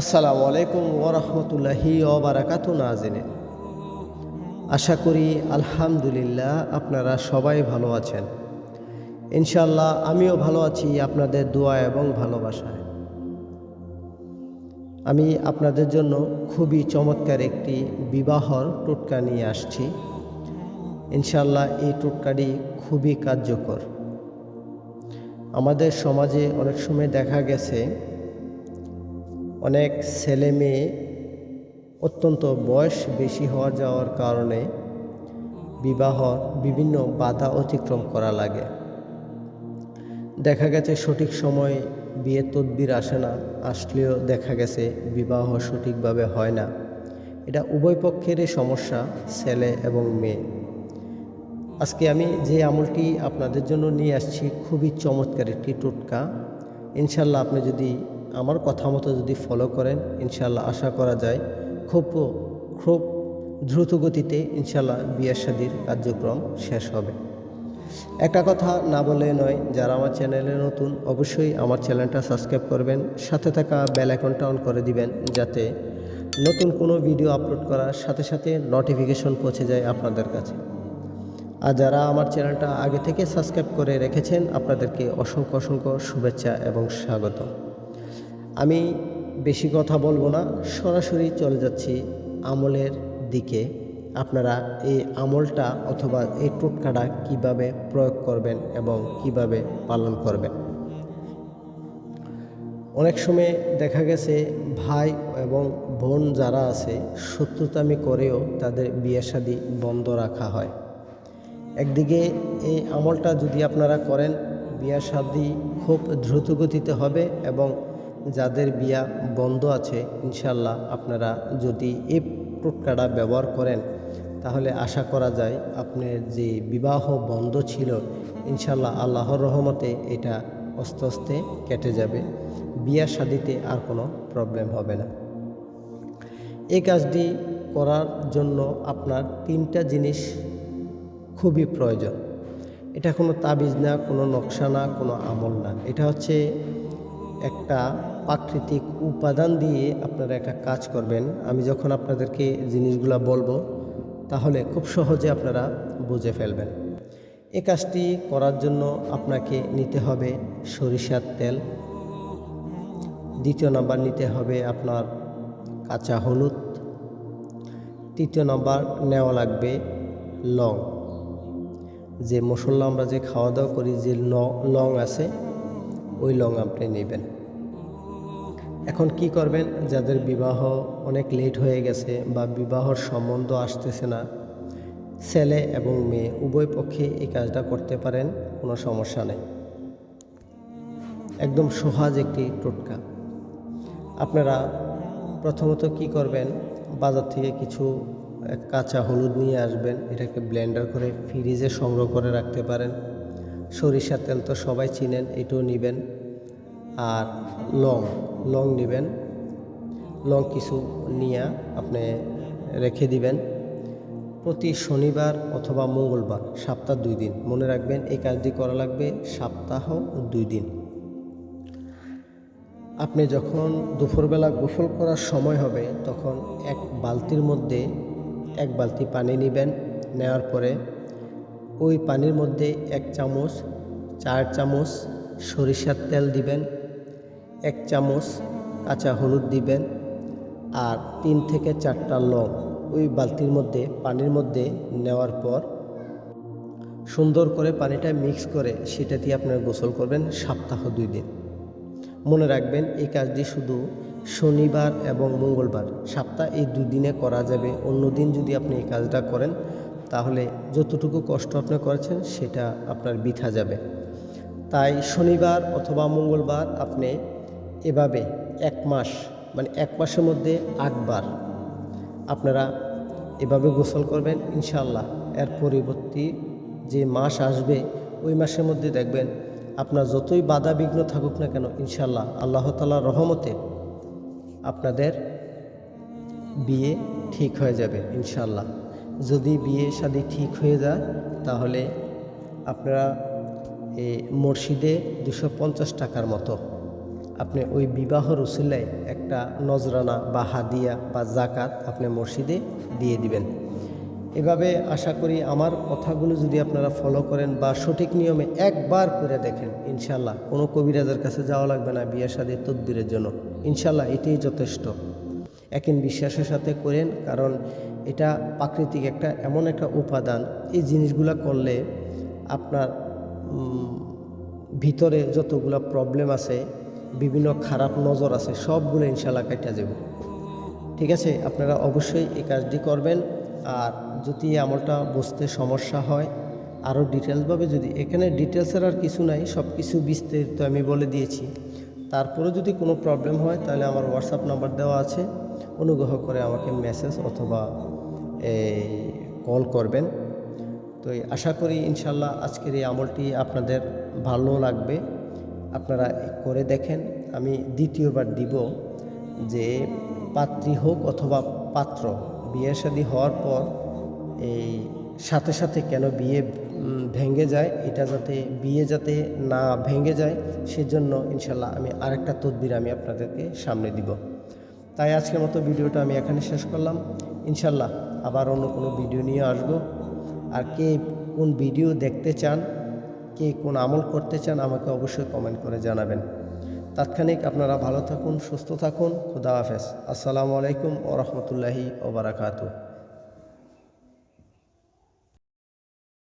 আসসালামু আলাইকুম ওরহমতুল্লাহি ওবরাকাত নাজিনে আশা করি আলহামদুলিল্লাহ আপনারা সবাই ভালো আছেন। ইনশাল্লাহ আমিও ভালো আছি আপনাদের দোয়া এবং ভালোবাসায়। আমি আপনাদের জন্য খুবই চমৎকার একটি বিবাহর টোটকা নিয়ে আসছি। ইনশাল্লাহ এই টোটকাটি খুবই কার্যকর। আমাদের সমাজে অনেক সময় দেখা গেছে অনেক ছেলে মেয়ে অত্যন্ত বয়স বেশি হওয়া যাওয়ার কারণে বিবাহ বিভিন্ন বাধা অতিক্রম করা লাগে। দেখা গেছে সঠিক সময় বিয়ে তদবির আসে না, আসলেও দেখা গেছে বিবাহ সঠিকভাবে হয় না। এটা উভয় পক্ষেরই সমস্যা, ছেলে এবং মেয়ে। আজকে আমি যে আমলটি আপনাদের জন্য নিয়ে আসছি, খুবই চমৎকার একটি টোটকা। ইনশাল্লাহ আপনি যদি আমার কথা মতো যদি ফলো করেন ইনশাল্লাহ আশা করা যায় খুব খুব দ্রুত গতিতে ইনশাল্লাহ বিয়ের শাদির কার্যক্রম শেষ হবে। একটা কথা না বলে নয়, যারা আমার চ্যানেলে নতুন, অবশ্যই আমার চ্যানেলটা সাবস্ক্রাইব করবেন, সাথে থাকা বেল আইকনটা অন করে দিবেন, যাতে নতুন কোনো ভিডিও আপলোড করার সাথে সাথে নোটিফিকেশন পৌঁছে যায় আপনাদের কাছে। আর যারা আমার চ্যানেলটা আগে থেকে সাবস্ক্রাইব করে রেখেছেন, আপনাদেরকে অসংখ্য অসংখ্য শুভেচ্ছা এবং স্বাগত আমি বেশি কথা বলব না, সরাসরি চলে যাচ্ছি আমলের দিকে। আপনারা এই আমলটা অথবা এই টোটকাটা কীভাবে প্রয়োগ করবেন এবং কীভাবে পালন করবেন? অনেক সময় দেখা গেছে ভাই এবং বোন যারা আছে, শত্রুতামি করেও তাদের বিয়ে শাদি বন্ধ রাখা হয়। একদিকে এই আমলটা যদি আপনারা করেন, বিয়া শাদি খুব দ্রুত গতিতে হবে এবং যাদের বিয়া বন্ধ আছে ইনশাল্লাহ আপনারা যদি এই টোটকাটা ব্যবহার করেন, তাহলে আশা করা যায় আপনার যে বিবাহ বন্ধ ছিল ইনশাল্লাহ আল্লাহর রহমতে এটা আস্তে আস্তে কেটে যাবে। বিয়া শাদিতে আর কোনো প্রবলেম হবে না। এই কাজটি করার জন্য আপনার তিনটা জিনিস খুবই প্রয়োজন। এটা কোনো তাবিজ না, কোনো নকশা না, কোনো আমল না। এটা হচ্ছে একটা প্রাকৃতিক উপাদান দিয়ে আপনারা একটা কাজ করবেন। আমি যখন আপনাদেরকে জিনিসগুলো বলব, তাহলে খুব সহজে আপনারা বুঝে ফেলবেন। এই কাজটি করার জন্য আপনাকে নিতে হবে সরিষার তেল। দ্বিতীয় নাম্বার নিতে হবে আপনার কাঁচা হলুদ। তৃতীয় নাম্বার নেওয়া লাগবে লং। যে মশলা আমরা যে খাওয়া দাওয়া করি, যে লং আছে ওই লং আপনি নেবেন। এখন কি করবেন? যাদের বিবাহ অনেক লেট হয়ে গেছে বা বিবাহর সম্বন্ধ আসতেছে না, ছেলে এবং মেয়ে, উভয় পক্ষে এই কাজটা করতে পারেন, কোনো সমস্যা নেই। একদম সহজ একটি টোটকা। আপনারা প্রথমত কি করবেন? বাজার থেকে কিছু কাঁচা হলুদ নিয়ে আসবেন, এটাকে ব্লেন্ডার করে ফ্রিজে সংগ্রহ করে রাখতে পারেন। সরিষার তেল তো সবাই চিনেন, এটাও নেবেন। আর লং লং নেবেন। লং কিছু নিয়ে আপনি রেখে দিবেন। প্রতি শনিবার অথবা মঙ্গলবার, সপ্তাহ দুই দিন। মনে রাখবেন, এই কাজটি করা লাগবে সপ্তাহ দুই দিন। আপনি যখন দুপুরবেলা গোসল করার সময় হবে, তখন এক বালতির মধ্যে এক বালতি পানি নেবেন। নেওয়ার পরে ওই পানির মধ্যে এক চামচ, চার চামচ সরিষার তেল দিবেন, এক চামচ কাঁচা হলুদ দিবেন আর তিন থেকে চারটা লং ওই বালতির মধ্যে, পানির মধ্যে নেওয়ার পর সুন্দর করে পানিটা মিক্স করে সেটা দিয়ে আপনারা গোসল করবেন সপ্তাহ দুই দিন। মনে রাখবেন এই কাজটি শুধু শনিবার এবং মঙ্গলবার, সপ্তাহ এই দুই দিনে করা যাবে। অন্য দিন যদি আপনি এই কাজটা করেন তাহলে যতটুকু কষ্ট আপনি করেছেন, সেটা আপনার বৃথা যাবে। তাই শনিবার অথবা মঙ্গলবার আপনি এভাবে এক মাস মানে এক মাসের মধ্যে আটবার আপনারা এভাবে গোসল করবেন ইনশাল্লাহ এর পরিবর্তী যে মাস আসবে, ওই মাসের মধ্যে দেখবেন আপনার যতই বাধা বিঘ্ন থাকুক না কেন ইনশাল্লাহ আল্লাহ তালার রহমতে আপনাদের বিয়ে ঠিক হয়ে যাবে ইনশাল্লাহ যদি বিয়ে শাদী ঠিক হয়ে যায়, তাহলে আপনারা এই মসজিদে দুশো পঞ্চাশ টাকার মতো আপনি ওই বিবাহ রসিলায় একটা নজরানা বা হাদিয়া বা জাকাত আপনি মসজিদে দিয়ে দিবেন। এভাবে আশা করি আমার কথাগুলো যদি আপনারা ফলো করেন বা সঠিক নিয়মে একবার করে দেখেন ইনশাল্লাহ কোনো কবিরাজের কাছে যাওয়া লাগবে না বিয়ে শাদির তদ্বিরের জন্য। ইনশাল্লাহ এটাই যথেষ্ট। একিন বিশ্বাসের সাথে করেন, কারণ এটা প্রাকৃতিক একটা, এমন একটা উপাদান। এই জিনিসগুলো করলে আপনার ভিতরে যতগুলো প্রবলেম আছে, বিভিন্ন খারাপ নজর আছে, সবগুলো ইনশাল্লাহ কাটা যাবে। ঠিক আছে? আপনারা অবশ্যই এই কাজটি করবেন। আর যদি আমলটা বুঝতে সমস্যা হয়, আরও ডিটেলসভাবে যদি, এখানে ডিটেলসের আর কিছু নাই সব কিছু বিস্তারিত আমি বলে দিয়েছি। তারপরে যদি কোনো প্রবলেম হয়, তাহলে আমার হোয়াটসঅ্যাপ নাম্বার দেওয়া আছে। অনুগ্রহ করে আমাকে মেসেজ অথবা কল করবেন। তো আশা করি ইনশাল্লাহ আজকের এই আমলটি আপনাদের ভালো লাগবে। আপনারা করে দেখেন। আমি দ্বিতীয়বার দিব যে পাত্রী হোক অথবা পাত্র, বিয়ে শাদী হওয়ার পর এই সাথে সাথে কেন বিয়ে ভেঙে যায়, এটা যাতে, বিয়ে যাতে না ভেঙে যায়, সেজন্য ইনশাল্লাহ আমি আরেকটা তদবির আমি আপনাদেরকে সামনে দিব। তাই আজকের মতো ভিডিওটা আমি এখানে শেষ করলাম। ইনশাল্লাহ আবার অন্য কোনো ভিডিও নিয়ে আসব। আর কে কোন ভিডিও দেখতে চান, কে কোন আমল করতে চান, আমাকে অবশ্যই কমেন্ট করে জানাবেন। তাৎক্ষণিক আপনারা ভালো থাকুন, সুস্থ থাকুন, খুদা হাফেজ। আসসালামু আলাইকুম ও রহমতুল্লাহি ওবরাকাতু